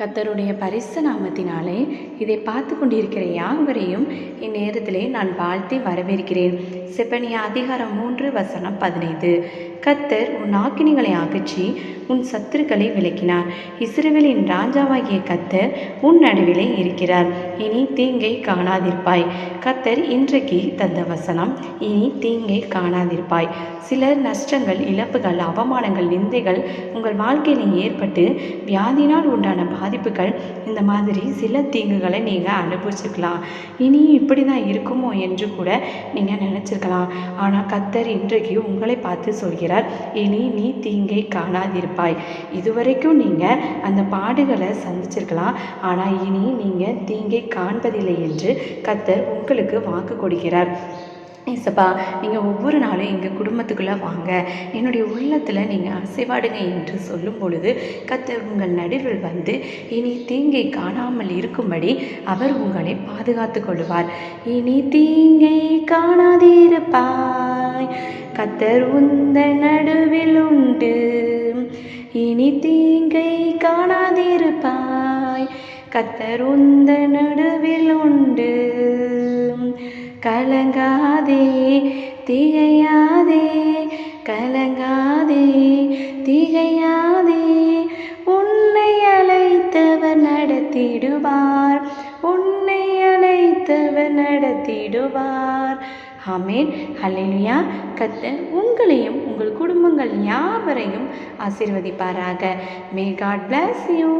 கர்த்தருடைய பரிசு நாமத்தினாலே இதை பார்த்து கொண்டிருக்கிற யாவரையும் இந்நேரத்திலே நான் வாழ்த்தி வரவேற்கிறேன். செப்பனியா அதிகாரம் மூன்று வசனம் பதினைந்து. கத்தர் உன் ஆக்கினிகளை அகற்றி உன் சத்துருக்களை விளக்கினார். இஸ்ரவேலின் ராஜாவாகிய கத்தர் உன் நடுவிலே இருக்கிறார். இனி தீங்கை காணாதிருப்பாய். கத்தர் இன்றைக்கு தந்த வசனம் இனி தீங்கை காணாதிருப்பாய். சில நஷ்டங்கள் இழப்புகள் அவமானங்கள் நிந்தைகள் உங்கள் வாழ்க்கையில் ஏற்பட்டு வியாதினால் உண்டான பாதிப்புகள் இந்த மாதிரி சில தீங்குகளை நீங்கள் அனுபவிச்சுக்கலாம் இனி இப்படி தான் இருக்குமோ என்று கூட நீங்கள் நினச்சிருக்கலாம். ஆனால் கத்தர் இன்றைக்கு உங்களை பார்த்து சொல்கிறார். இனி நீ தீங்கை காணாதிருப்பாய். இதுவரைக்கும் நீங்கள் அந்த பாடுகளை சந்திச்சிருக்கலாம் ஆனால் இனி நீங்கள் தீங்கை காண்பதில்லை என்று கத்தர் உங்களுக்கு வாக்கு கொடுக்கிறார். ஏசப்பா நீங்கள் ஒவ்வொரு நாளும் எங்கள் குடும்பத்துக்குள்ளே வாங்க. என்னுடைய உள்ளத்தில் நீங்கள் அசைவாடுங்க என்று சொல்லும் பொழுது கத்தர் உங்கள் நடுவில் வந்து இனி தீங்கை காணாமல் இருக்கும்படி அவர் உங்களை பாதுகாத்து கொள்வார். இனி தீங்கை காணாதிருப்பாய். கத்தர் உந்த நடுவில் உண்டு இனி தீங்கை காணாதிருப்பாய். கத்தர் உந்த நடுவில் உண்டு கலங்காதே திகையாதே. கலங்காதே திகையாதே. உன்னை அழைத்தவர் நடத்திடுவார். உன்னை அழைத்தவர் நடத்திடுவார். ஆமேன். ஹalleluya. கர்த்தர் உங்களையும் உங்கள் குடும்பங்கள் யாவரையும் ஆசீர்வதிப்பாராக. May God plus you